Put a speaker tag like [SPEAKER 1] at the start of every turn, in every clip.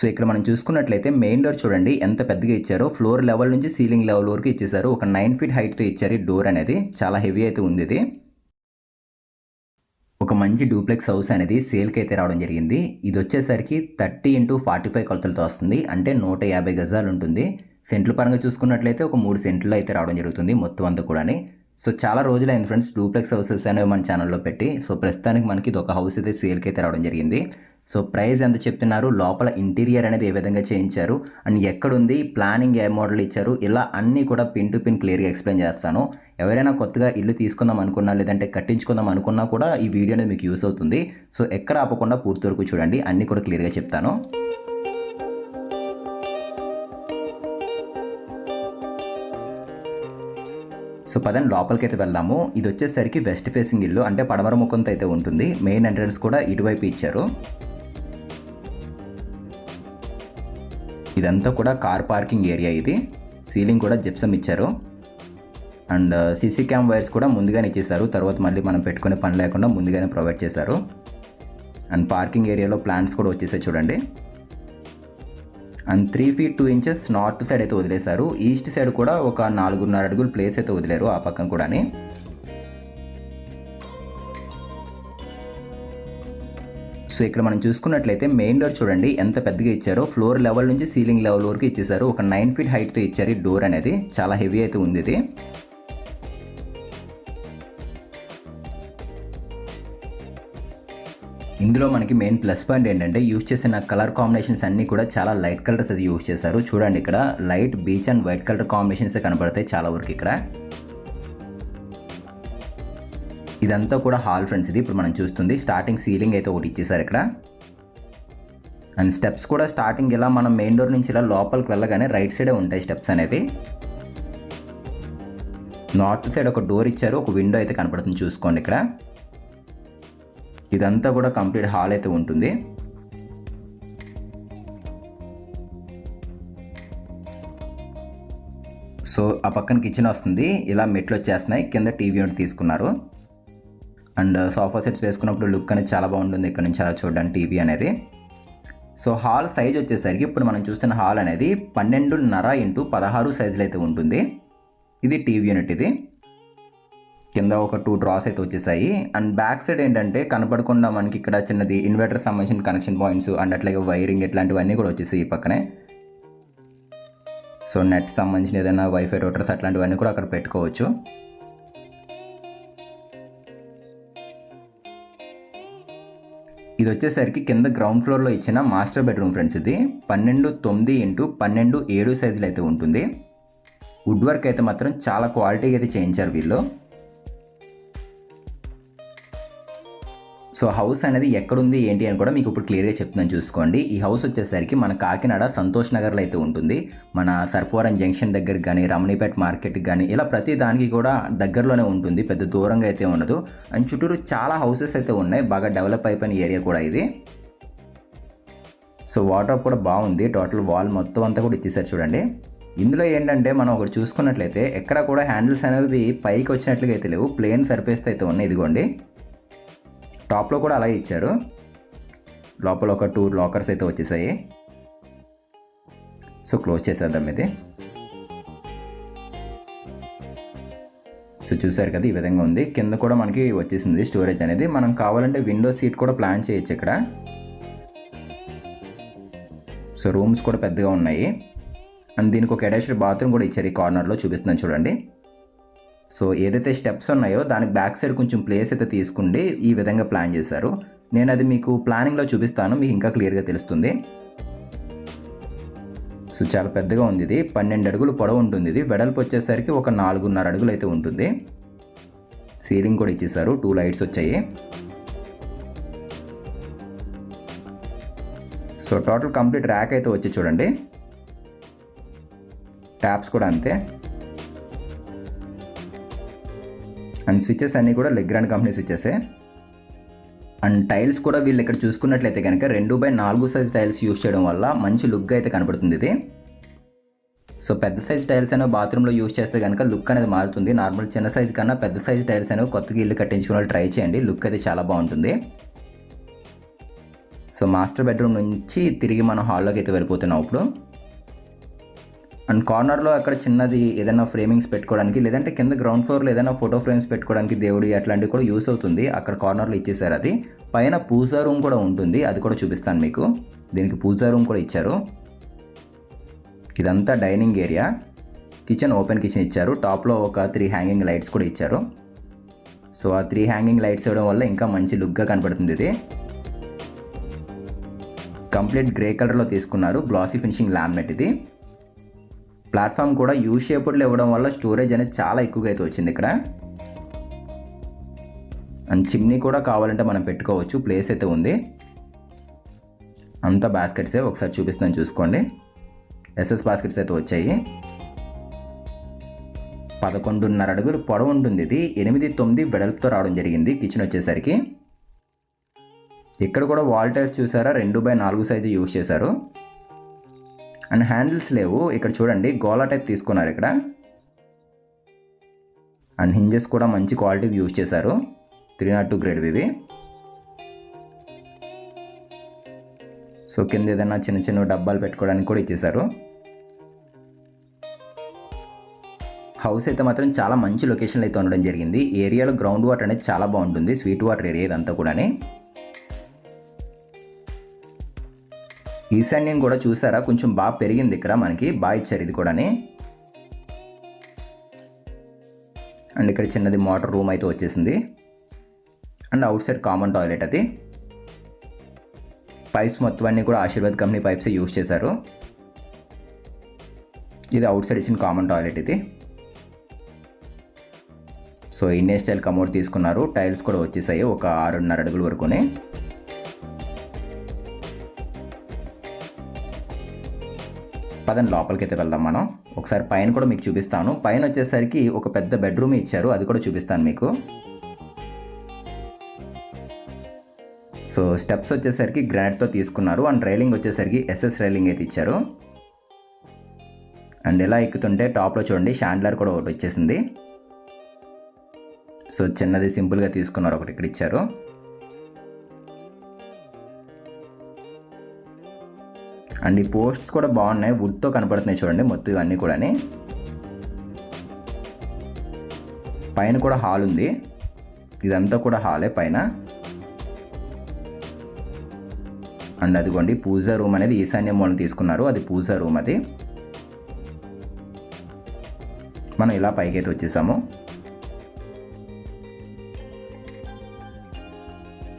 [SPEAKER 1] So ఇక్కడ మనం చూసుకున్నట్లయితే మెయిన్ డోర్ చూడండి ఎంత పెద్దగా ఇచ్చారో ఫ్లోర్ లెవెల్ నుంచి సీలింగ్ లెవెల్ వరకు ఇచ్చేసారు ఒక నైన్ ఫీట్ హైట్తో ఇచ్చారు ఈ డోర్ అనేది. చాలా హెవీ అయితే ఉంది ఇది. ఒక మంచి డూప్లెక్స్ హౌస్ అనేది సేల్కి అయితే రావడం జరిగింది. ఇది వచ్చేసరికి థర్టీ ఇంటూ ఫార్టీ ఫైవ్ కొలతలతో వస్తుంది. అంటే నూట యాభై గజాలు ఉంటుంది. సెంట్ల పరంగా చూసుకున్నట్లయితే ఒక మూడు సెంట్లు అయితే రావడం జరుగుతుంది మొత్తం అంతా కూడాని. సో చాలా రోజులైంది ఫ్రెండ్స్ డూప్లెక్స్ హౌసెస్ అనేవి మన ఛానల్లో పెట్టి. సో ప్రస్తుతానికి మనకి ఇది ఒక హౌస్ అయితే సేల్కి అయితే రావడం జరిగింది. సో ప్రైస్ ఎంత చెప్తున్నారు? లోపల ఇంటీరియర్ అనేది ఏ విధంగా చేయించారు? అండ్ ఎక్కడుంది? ప్లానింగ్ ఏ మోడల్ ఇచ్చారు? ఇలా అన్నీ కూడా పిన్ టు పిన్ క్లియర్గా ఎక్స్ప్లెయిన్ చేస్తాను. ఎవరైనా కొత్తగా ఇల్లు తీసుకుందాం అనుకున్నా లేదంటే కట్టించుకుందాం అనుకున్నా కూడా ఈ వీడియో అనేది మీకు యూస్ అవుతుంది. సో ఎక్కడ ఆపకుండా పూర్తి వరకు చూడండి. అన్నీ కూడా క్లియర్గా చెప్తాను. సో పదండి లోపలికి అయితే వెళ్దాము. ఇది వచ్చేసరికి వెస్ట్ ఫేసింగ్ ఇల్లు. అంటే పడమర ముఖంతో అయితే ఉంటుంది. మెయిన్ ఎంట్రన్స్ కూడా ఇటువైపు ఇచ్చారు. ఇదంతా కూడా కార్ పార్కింగ్ ఏరియా ఇది. సీలింగ్ కూడా జిప్సం ఇచ్చారు. అండ్ సీసీ క్యామ్ వైర్స్ కూడా ముందుగానే ఇచ్చేసారు తర్వాత మళ్ళీ మనం పెట్టుకునే పని లేకుండా ముందుగానే ప్రొవైడ్ చేశారు. అండ్ పార్కింగ్ ఏరియాలో ప్లాంట్స్ కూడా వచ్చేసాయి చూడండి. And three feet two inches north side అయితే వదిలేశారు. ఈస్ట్ సైడ్ కూడా ఒక నాలుగున్నర అడుగులు ప్లేస్ అయితే వదిలేరు ఆ పక్కన కూడాని. సో ఇక్కడ మనం చూసుకున్నట్లయితే మెయిన్ డోర్ చూడండి ఎంత పెద్దగా ఇచ్చారో ఫ్లోర్ లెవెల్ నుంచి సీలింగ్ లెవెల్ వరకు ఇచ్చేసారు. ఒక నైన్ ఫీట్ హైట్తో ఇచ్చారు ఈ డోర్ అనేది. చాలా హెవీ అయితే ఉంది ఇది. ఇందులో మనకి మెయిన్ ప్లస్ పాయింట్ ఏంటంటే యూస్ చేసిన కలర్ కాంబినేషన్స్ అన్నీ కూడా చాలా లైట్ కలర్స్ అది యూజ్ చేశారు. చూడండి ఇక్కడ light beech and white colour combinations కనబడతాయి చాలా వరకు ఇక్కడ. ఇదంతా కూడా హాల్ ఫ్రెండ్స్ ఇది. ఇప్పుడు మనం చూస్తుంది. స్టార్టింగ్ సీలింగ్ అయితే ఒకటి ఇచ్చేసారు ఇక్కడ. అండ్ స్టెప్స్ కూడా స్టార్టింగ్ ఇలా మనం మెయిన్ డోర్ నుంచి ఇలా లోపలికి వెళ్ళగానే రైట్ సైడే ఉంటాయి స్టెప్స్ అనేవి. నార్త్ సైడ్ ఒక డోర్ ఇచ్చారు. ఒక విండో అయితే కనపడుతుంది చూసుకోండి ఇక్కడ. ఇదంతా కూడా కంప్లీట్ హాల్ అయితే ఉంటుంది. సో ఆ పక్కన కిచెన్ వస్తుంది. ఇలా మెట్లు వచ్చేస్తున్నాయి. కింద టీవీ యూనిట్ తీసుకున్నారు. అండ్ సోఫా సెట్స్ వేసుకున్నప్పుడు లుక్ అనేది చాలా బాగుంటుంది ఇక్కడ నుంచి అలా చూడడానికి టీవీ అనేది. సో హాల్ సైజ్ వచ్చేసరికి ఇప్పుడు మనం చూస్తున్న హాల్ అనేది పన్నెండున్నర ఇంటూ పదహారు సైజులు అయితే ఉంటుంది. ఇది టీవీ యూనిట్ ఇది. కింద ఒక టూ డ్రాస్ అయితే వచ్చేసాయి. అండ్ బ్యాక్ సైడ్ ఏంటంటే కనపడకుండా మనకి ఇక్కడ చిన్నది ఇన్వర్టర్ సంబంధించిన కనెక్షన్ పాయింట్స్ అండ్ అట్లాగే వైరింగ్ ఇట్లాంటివన్నీ కూడా వచ్చేసాయి ఈ పక్కనే. సో నెట్ సంబంధించిన ఏదైనా వైఫై రూటర్స్ అట్లాంటివన్నీ కూడా అక్కడ పెట్టుకోవచ్చు. ఇది వచ్చేసరికి కింద గ్రౌండ్ ఫ్లోర్లో ఇచ్చిన మాస్టర్ బెడ్రూమ్ ఫ్రెండ్స్ ఇది. పన్నెండు తొమ్మిది ఇంటూ పన్నెండు ఏడు సైజులు అయితే ఉంటుంది. వుడ్ వర్క్ అయితే మాత్రం చాలా క్వాలిటీగా అయితే చేయించారు వీళ్ళు. సో హౌస్ అనేది ఎక్కడుంది ఏంటి అని కూడా మీకు ఇప్పుడు క్లియర్గా చెప్తున్నాను చూసుకోండి. ఈ హౌస్ వచ్చేసరికి మన కాకినాడ సంతోష్ నగర్లో అయితే ఉంటుంది. మన సర్పవరం జంక్షన్ దగ్గర కానీ రమణిపేట మార్కెట్కి కానీ ఇలా ప్రతి దానికి కూడా దగ్గరలోనే ఉంటుంది. పెద్ద దూరంగా అయితే ఉండదు. అండ్ చుట్టూరు చాలా హౌసెస్ అయితే ఉన్నాయి. బాగా డెవలప్ అయిపోయిన ఏరియా కూడా ఇది. సో వాటర్ కూడా బాగుంది. టోటల్ వాల్ మొత్తం అంతా కూడా ఇచ్చేసారు చూడండి. ఇందులో ఏంటంటే మనం ఒకటి చూసుకున్నట్లయితే ఎక్కడ కూడా హ్యాండిల్స్ అనేవి పైకి వచ్చినట్లుగా అయితే లేవు. ప్లేన్ సర్ఫేస్ అయితే ఉన్నాయి. ఇదిగోండి. టాప్లో కూడా అలాగే ఇచ్చారు. లోపల ఒక టూ లాకర్స్ అయితే వచ్చేసాయి. సో క్లోజ్ చేసేద్దాం ఇది. సో చూసారు కదా ఈ విధంగా ఉంది. కింద కూడా మనకి వచ్చేసింది స్టోరేజ్ అనేది. మనం కావాలంటే విండో సీట్ కూడా ప్లాన్ చేయొచ్చు ఇక్కడ. సో రూమ్స్ కూడా పెద్దగా ఉన్నాయి. అండ్ దీనికి ఒక అటాచ్డ్ బాత్రూమ్ కూడా ఇచ్చారు ఈ కార్నర్లో చూపిస్తున్నాను చూడండి. సో ఏదైతే స్టెప్స్ ఉన్నాయో దానికి బ్యాక్ సైడ్ కొంచెం ప్లేస్ అయితే తీసుకుండి ఈ విధంగా ప్లాన్ చేశారు. నేను అది మీకు ప్లానింగ్లో చూపిస్తాను మీకు ఇంకా క్లియర్గా తెలుస్తుంది. సో చాలా పెద్దగా ఉంది ఇది. పన్నెండు అడుగులు పొడవు ఉంటుంది ఇది. వెడల్పు వచ్చేసరికి ఒక నాలుగున్నర అడుగులు అయితే ఉంటుంది. సీలింగ్ కూడా ఇచ్చేసారు టూ లైట్స్ వచ్చాయి. సో టోటల్ కంప్లీట్ ర్యాక్ అయితే వచ్చి చూడండి. ట్యాప్స్ కూడా అంతే. అండ్ స్విచ్చెస్ అన్నీ కూడా లెగ్రాండ్ కంపెనీ స్విచ్చెసే అండ్ టైల్స్ కూడా వీళ్ళు ఇక్కడ చూసుకున్నట్లయితే కనుక రెండు బై నాలుగు సైజ్ టైల్స్ యూస్ చేయడం వల్ల మంచి లుక్ అయితే కనపడుతుంది ఇది. సో పెద్ద సైజ్ టైల్స్ అనేవి బాత్రూంలో యూస్ చేస్తే కనుక లుక్ అనేది మారుతుంది. నార్మల్ చిన్న సైజ్ కన్నా పెద్ద సైజ్ టైల్స్ అనేవి కొత్తగా ఇల్లు కట్టించుకునే వాళ్ళు ట్రై చేయండి. లుక్ అయితే చాలా బాగుంటుంది. సో మాస్టర్ బెడ్రూమ్ నుంచి తిరిగి మనం హాల్లోకి అయితే వెళ్ళిపోతున్నాం ఇప్పుడు. అండ్ కార్నర్లో అక్కడ చిన్నది ఏదైనా ఫ్రేమింగ్స్ పెట్టుకోవడానికి లేదంటే కింద గ్రౌండ్ ఫ్లోర్లో ఏదైనా ఫోటో ఫ్రేమ్స్ పెట్టుకోవడానికి దేవుడి అట్లాంటివి కూడా యూస్ అవుతుంది. అక్కడ కార్నర్లో ఇచ్చేసారు అది. పైన పూజా రూమ్ కూడా ఉంటుంది. అది కూడా చూపిస్తాను మీకు. దీనికి పూజా రూమ్ కూడా ఇచ్చారు. ఇదంతా dining area. Kitchen open kitchen ఇచ్చారు. టాప్లో ఒక త్రీ హ్యాంగింగ్ లైట్స్ కూడా ఇచ్చారు. సో ఆ త్రీ హ్యాంగింగ్ లైట్స్ ఇవ్వడం వల్ల ఇంకా మంచి లుక్గా కనపడుతుంది ఇది. కంప్లీట్ గ్రే కలర్లో తీసుకున్నారు. గ్లాసీ ఫినిషింగ్ లామినేట్ ఇది. ప్లాట్ఫామ్ కూడా యూ షేపుడ్లో ఇవ్వడం వల్ల స్టోరేజ్ అనేది చాలా ఎక్కువగా అయితే వచ్చింది ఇక్కడ. అండ్ చిమ్నీ కూడా కావాలంటే మనం పెట్టుకోవచ్చు ప్లేస్ అయితే ఉంది. అంతా బాస్కెట్సే ఒకసారి చూపిస్తాను చూసుకోండి. ఎస్ఎస్ బాస్కెట్స్ అయితే వచ్చాయి. పదకొండున్నర అడుగులు పొడవు ఉంటుంది ఇది. ఎనిమిది తొమ్మిది వెడల్పుతో రావడం జరిగింది కిచెన్ వచ్చేసరికి. ఇక్కడ కూడా వాల్ టైల్స్ చూసారా? రెండు బై నాలుగు సైజు యూజ్ చేశారు. అండ్ హ్యాండిల్స్ లేవు. ఇక్కడ చూడండి గోలా టైప్ తీసుకున్నారు ఇక్కడ. అండ్ హింజెస్ కూడా మంచి క్వాలిటీ యూజ్ చేశారు. త్రీ నాట్ టూ గ్రేడ్ ఇది సో కింద ఏదైనా చిన్న చిన్న డబ్బాలు పెట్టుకోవడానికి కూడా ఇచ్చేశారు. హౌస్ అయితే మాత్రం చాలా మంచి లొకేషన్లో అయితే ఉండడం జరిగింది. ఏరియాలో గ్రౌండ్ వాటర్ అనేది చాలా బాగుంటుంది. స్వీట్ వాటర్ ఏరియా ఇదంతా కూడా ఈశాన్యం కూడా చూసారా? కొంచెం బాగా పెరిగింది ఇక్కడ మనకి. బాగా ఇచ్చారు ఇది కూడాని. అండ్ ఇక్కడ చిన్నది మోటార్ రూమ్ అయితే వచ్చేసింది. And outside common toilet అది. పైప్స్ మొత్తం అన్నీ కూడా ఆశీర్వాద్ కంపెనీ పైప్స్ యూజ్ చేశారు. ఇది అవుట్ సైడ్ ఇచ్చిన కామన్ టాయిలెట్ ఇది. సో ఇండియన్ స్టైల్ కమోడ్ తీసుకున్నారు. టైల్స్ కూడా వచ్చేసాయి ఒక ఆరున్నర అడుగుల వరకునే. పదండి లోపలికి అయితే వెళ్దాం మనం. ఒకసారి పైన కూడా మీకు చూపిస్తాను. పైన వచ్చేసరికి ఒక పెద్ద బెడ్రూమ్ ఇచ్చారు అది కూడా చూపిస్తాను మీకు. సో స్టెప్స్ వచ్చేసరికి గ్రానైట్తో తీసుకున్నారు. అండ్ రైలింగ్ వచ్చేసరికి ఎస్ఎస్ రైలింగ్ అయితే ఇచ్చారు. అండ్ ఎలా ఎక్కుతుంటే టాప్లో చూడండి షాండ్లర్ కూడా ఒకటి వచ్చేసింది. సో చిన్నది సింపుల్గా తీసుకున్నారు ఒకటి ఇక్కడ ఇచ్చారు. అండ్ ఈ పోస్ట్స్ కూడా బాగున్నాయి. వుడ్తో కనపడుతున్నాయి చూడండి మొత్తం ఇవన్నీ కూడా పైన కూడా హాల్ ఉంది. ఇదంతా కూడా హాలే పైన. అండ్ అదిగోండి పూజా రూమ్ అనేది ఈశాన్య మూలం తీసుకున్నారు. అది పూజా రూమ్ అది. మనం ఇలా పైకి అయితే వచ్చేసాము.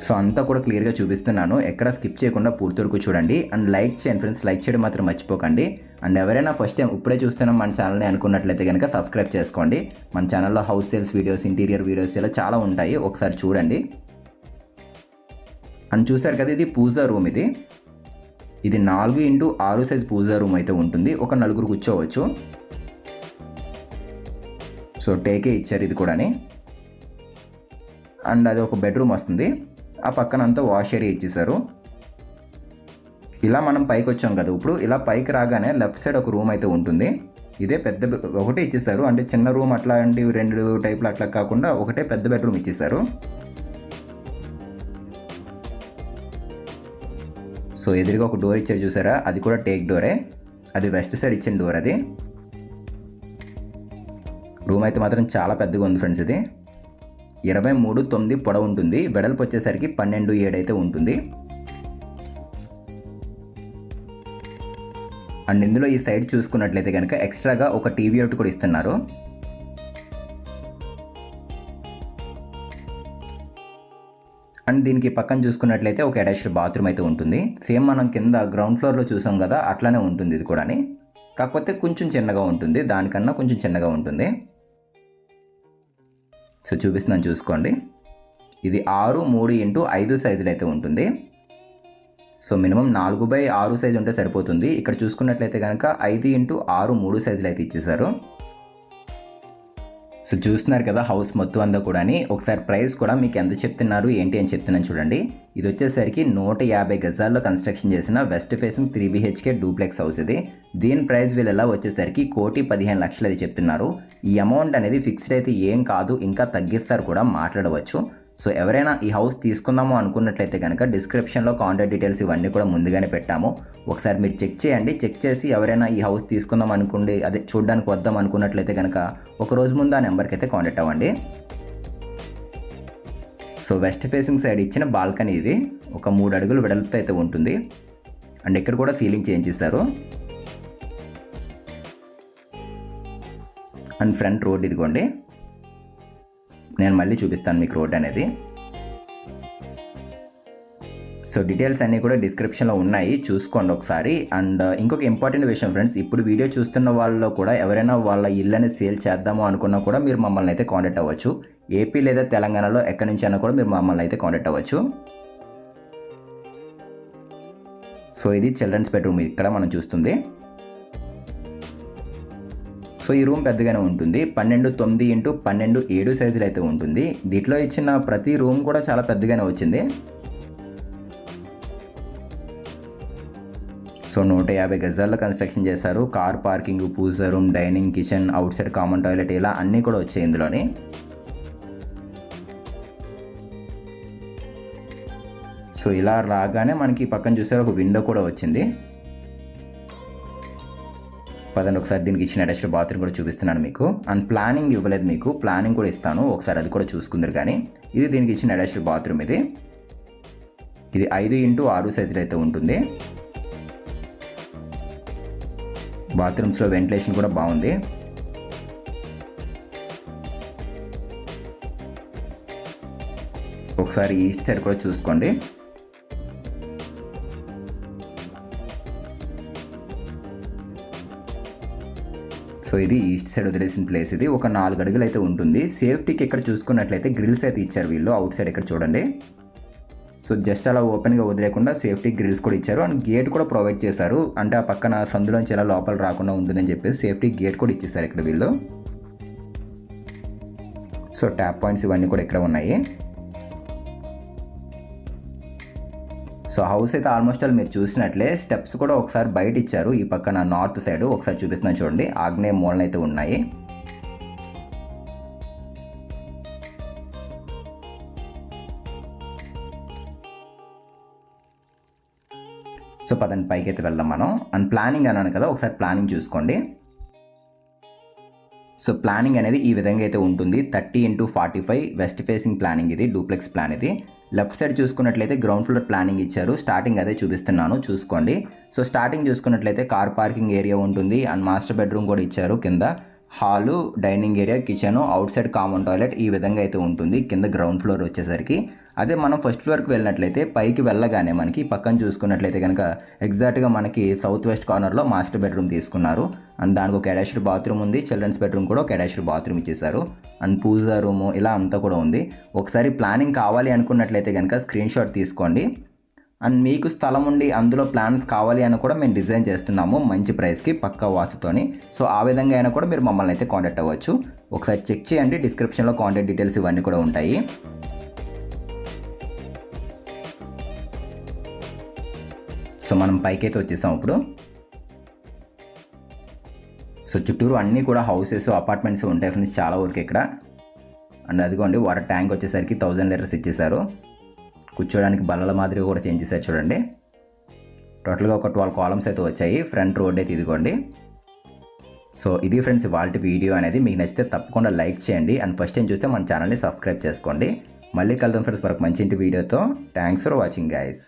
[SPEAKER 1] సో అంతా కూడా క్లియర్గా చూపిస్తున్నాను. ఎక్కడ స్కిప్ చేయకుండా పూర్తి వరకు చూడండి. అండ్ లైక్ చేయండి ఫ్రెండ్స్. లైక్ చేయడం మాత్రం మర్చిపోకండి. అండ్ ఎవరైనా ఫస్ట్ టైం ఇప్పుడే చూస్తున్నాం మన ఛానల్ని అనుకున్నట్లయితే కనుక సబ్స్క్రైబ్ చేసుకోండి. మన ఛానల్లో house sales videos interior videos ఇలా చాలా ఉంటాయి. ఒకసారి చూడండి. అండ్ చూసారు కదా ఇది పూజా రూమ్ ఇది. ఇది నాలుగు ఇంటూ ఆరు సైజ్ పూజా రూమ్ అయితే ఉంటుంది. ఒక నలుగురు కూర్చోవచ్చు. సో టేకే ఇచ్చారు ఇది కూడాని. అండ్ అది ఒక బెడ్రూమ్ వస్తుంది. ఆ పక్కన అంతా వాష్ ఏరియా ఇచ్చేసారు ఇలా మనం పైకి వచ్చాం కదా ఇప్పుడు ఇలా పైకి రాగానే లెఫ్ట్ సైడ్ ఒక రూమ్ అయితే ఉంటుంది. ఇదే పెద్ద ఒకటే ఇచ్చేసారు అంటే చిన్న రూమ్ అట్లాంటి రెండు టైపులు అట్లా కాకుండా ఒకటే పెద్ద బెడ్రూమ్ ఇచ్చేసారు సో ఎదురుగా ఒక డోర్ ఇచ్చారు చూసారా? అది కూడా టేక్ డోరే అది వెస్ట్ సైడ్ ఇచ్చిన డోర్ అది. రూమ్ అయితే మాత్రం చాలా పెద్దగా ఉంది ఫ్రెండ్స్ ఇది. ఇరవై మూడు తొమ్మిది పొడవు ఉంటుంది. వెడల్పు వచ్చేసరికి పన్నెండు ఏడైతే ఉంటుంది. అండ్ ఇందులో ఈ సైడ్ చూసుకున్నట్లయితే కనుక ఎక్స్ట్రాగా ఒక టీవీ ఒకటి కూడా ఇస్తున్నారు. అండ్ దీనికి పక్కన చూసుకున్నట్లయితే ఒక అటాచ్డ్ బాత్రూమ్ అయితే ఉంటుంది. సేమ్ మనం కింద గ్రౌండ్ ఫ్లోర్లో చూసాం కదా అట్లానే ఉంటుంది ఇది కూడా కాకపోతే కొంచెం చిన్నగా ఉంటుంది. దానికన్నా కొంచెం చిన్నగా ఉంటుంది. సో చూపిస్తున్నాను చూసుకోండి. ఇది ఆరు మూడు ఇంటూ ఐదు సైజులు అయితే ఉంటుంది. సో మినిమం నాలుగు బై ఆరు సైజు ఉంటే సరిపోతుంది. ఇక్కడ చూసుకున్నట్లయితే కనుక ఐదు ఇంటూ ఆరు మూడు సైజులు అయితే ఇచ్చేసారు సో చూస్తున్నారు కదా హౌస్ మొత్తం అంతా కూడా ఒకసారి ప్రైస్ కూడా మీకు ఎంత చెప్తున్నారు ఏంటి అని చెప్తున్నాను చూడండి. ఇది వచ్చేసరికి నూట యాభై గజాల్లో కన్స్ట్రక్షన్ చేసిన west facing three BHK duplex house ఇది. దీని ప్రైస్ వీళ్ళు ఎలా వచ్చేసరికి కోటి పదిహేను లక్షలు అది చెప్తున్నారు. ఈ అమౌంట్ అనేది ఫిక్స్డ్ అయితే ఏం కాదు ఇంకా తగ్గిస్తారు కూడా మాట్లాడవచ్చు. సో ఎవరైనా ఈ హౌస్ తీసుకుందాము అనుకున్నట్లయితే కనుక డిస్క్రిప్షన్లో కాంటాక్ట్ డీటెయిల్స్ ఇవన్నీ కూడా ముందుగానే పెట్టాము. ఒకసారి మీరు చెక్ చేయండి. చెక్ చేసి ఎవరైనా ఈ హౌస్ తీసుకుందాం అనుకోండి అదే చూడడానికి వద్దాం అనుకున్నట్లయితే కనుక ఒక రోజు ముందు ఆ నెంబర్కి అయితే కాంటాక్ట్ అవ్వండి. సో వెస్ట్ ఫేసింగ్ సైడ్ ఇచ్చిన బాల్కనీ ఇది. ఒక మూడు అడుగులు వెడల్పుతో అయితే ఉంటుంది. అండ్ ఇక్కడ కూడా సీలింగ్ చేంజ్ చేశారు. అండ్ ఫ్రంట్ రోడ్ ఇదిగోండి. నేను మళ్ళీ చూపిస్తాను మీకు రోడ్ అనేది. సో డీటెయిల్స్ అన్నీ కూడా డిస్క్రిప్షన్లో ఉన్నాయి. చూసుకోండి ఒకసారి. అండ్ uh, ఇంకొక ఇంపార్టెంట్ విషయం ఫ్రెండ్స్ ఇప్పుడు వీడియో చూస్తున్న వాళ్ళలో కూడా ఎవరైనా వాళ్ళ ఇల్లుని సేల్ చేద్దాము అనుకున్నా కూడా మీరు మమ్మల్ని అయితే కాంటాక్ట్ అవ్వచ్చు. ఏపీ లేదా తెలంగాణలో ఎక్కడి నుంచి అయినా కూడా మీరు మమ్మల్ని అయితే కాంటాక్ట్ అవ్వచ్చు. సో ఇది చిల్డ్రన్స్ బెడ్రూమ్ ఇక్కడ మనం చూస్తుంది. సో ఈ రూమ్ పెద్దగానే ఉంటుంది. పన్నెండు తొమ్మిది ఇంటూ పన్నెండు ఏడు సైజులు అయితే ఉంటుంది. దీంట్లో ఇచ్చిన ప్రతి రూమ్ కూడా చాలా పెద్దగానే వచ్చింది. సో నూట యాభై గజాల్లో కన్స్ట్రక్షన్ చేశారు. Car parking puja room dining kitchen outside common toilet ఇలా అన్నీ కూడా వచ్చాయి ఇందులోని. సో ఇలా రాగానే మనకి పక్కన చూసారు ఒక విండో కూడా వచ్చింది. పదండి ఒకసారి దీనికి ఇచ్చిన అటాచ్డ్ బాత్రూమ్ కూడా చూపిస్తున్నాను మీకు. అండ్ ప్లానింగ్ ఇవ్వలేదు మీకు. ప్లానింగ్ కూడా ఇస్తాను. ఒకసారి అది కూడా చూసుకుందరు కానీ. ఇది దీనికి ఇచ్చిన అటాచ్డ్ బాత్రూమ్ ఇది. ఇది ఐదు ఇంటూ ఆరు సైజులు అయితే ఉంటుంది. బాత్రూమ్స్లో వెంటిలేషన్ కూడా బాగుంది. ఒకసారి ఈస్ట్ సైడ్ కూడా చూసుకోండి. సో ఇది ఈస్ట్ సైడ్ వదిలేసిన ప్లేస్ ఇది. ఒక నాలుగు అడుగులు అయితే ఉంటుంది. సేఫ్టీకి ఇక్కడ చూసుకున్నట్లయితే గ్రిల్స్ అయితే ఇచ్చారు వీళ్ళు. అవుట్ సైడ్ ఇక్కడ చూడండి. సో జస్ట్ అలా ఓపెన్గా వదిలేకుండా సేఫ్టీ గ్రిల్స్ కూడా ఇచ్చారు. అండ్ గేట్ కూడా ప్రొవైడ్ చేశారు. అంటే ఆ పక్కన సందులోంచి ఎలా లోపల రాకుండా ఉంటుందని చెప్పేసి సేఫ్టీ గేట్ కూడా ఇచ్చేసారు ఇక్కడ వీళ్ళు. సో ట్యాప్ పాయింట్స్ ఇవన్నీ కూడా ఇక్కడ ఉన్నాయి. సో హౌస్ అయితే ఆల్మోస్ట్ ఆల్ మీరు చూసినట్లే స్టెప్స్ కూడా ఒకసారి బయట ఇచ్చారు ఈ పక్కన నార్త్ సైడ్ ఒకసారి చూపిస్తున్నాను చూడండి. ఆగ్నేయ మూలన అయితే ఉన్నాయి. సో పదండి పైకి అయితే వెళ్దాం మనం. అండ్ ప్లానింగ్ అన్నాను కదా ఒకసారి ప్లానింగ్ చూసుకోండి. సో ప్లానింగ్ అనేది ఈ విధంగా అయితే ఉంటుంది. Thirty into forty five west facing planning ఇది డూప్లెక్స్ ప్లాన్ ఇది. లెఫ్ట్ సైడ్ చూసుకున్నట్లయితే గ్రౌండ్ ఫ్లోర్ ప్లానింగ్ ఇచ్చారు. స్టార్టింగ్ అదే చూపిస్తున్నాను. చూసుకోండి. సో స్టార్టింగ్ చూసుకున్నట్లయితే కార్ పార్కింగ్ ఏరియా ఉంటుంది. అండ్ మాస్టర్ బెడ్రూమ్ కూడా ఇచ్చారు కింద. Hall dining area kitchen outside common toilet ఈ విధంగా అయితే ఉంటుంది. కింద గ్రౌండ్ ఫ్లోర్ వచ్చేసరికి. అదే మనం ఫస్ట్ ఫ్లోర్కి వెళ్ళినట్లయితే పైకి వెళ్ళగానే మనకి పక్కన చూసుకున్నట్లయితే కనుక ఎగ్జాక్ట్గా మనకి సౌత్ వెస్ట్ కార్నర్లో మాస్టర్ బెడ్రూమ్ తీసుకున్నారు. అండ్ దానికి ఒక అటాచ్డ్ బాత్రూమ్ ఉంది. చిల్డ్రన్స్ బెడ్రూమ్ కూడా ఒక అటాచ్డ్ బాత్రూమ్ ఇచ్చేసారు అండ్ పూజా రూము ఇలా అంతా కూడా ఉంది. ఒకసారి ప్లానింగ్ కావాలి అనుకున్నట్లయితే కనుక స్క్రీన్ షాట్ తీసుకోండి. అండ్ మీకు స్థలం ఉండి అందులో ప్లాన్స్ కావాలి అని కూడా మేము డిజైన్ చేస్తున్నాము మంచి ప్రైస్కి పక్కా వాసుతోని. సో ఆ విధంగా అయినా కూడా మీరు మమ్మల్ని అయితే కాంటాక్ట్ అవ్వచ్చు. ఒకసారి చెక్ చేయండి డిస్క్రిప్షన్లో కాంటాక్ట్ డీటెయిల్స్ ఇవన్నీ కూడా ఉంటాయి. సో మనం పైకైతే వచ్చేసాం ఇప్పుడు. సో చుట్టూరు అన్నీ కూడా హౌసెస్ అపార్ట్మెంట్స్ ఉంటాయి ఫ్రెండ్స్ చాలా వరకు ఇక్కడ. అండ్ అదిగోండి వాటర్ ట్యాంక్ వచ్చేసరికి థౌజండ్ లీటర్స్ ఇచ్చేసారు. కూర్చోడానికి బల్లల మాదిరిగా కూడా చేంజ్ చేశారు చూడండి. టోటల్గా ఒక ట్వెల్వ్ కాలమ్స్ అయితే వచ్చాయి. ఫ్రంట్ రోడ్ అయితే ఇదిగోండి. సో ఇది ఫ్రెండ్స్ వాళ్ళ వీడియో అనేది. మీకు నచ్చితే తప్పకుండా లైక్ చేయండి. అండ్ ఫస్ట్ టైం చూస్తే మన ఛానల్ని సబ్స్క్రైబ్ చేసుకోండి. మళ్ళీ కలుద్దాం ఫ్రెండ్స్ మరొక మంచి ఇంటి వీడియోతో. Thanks for watching guys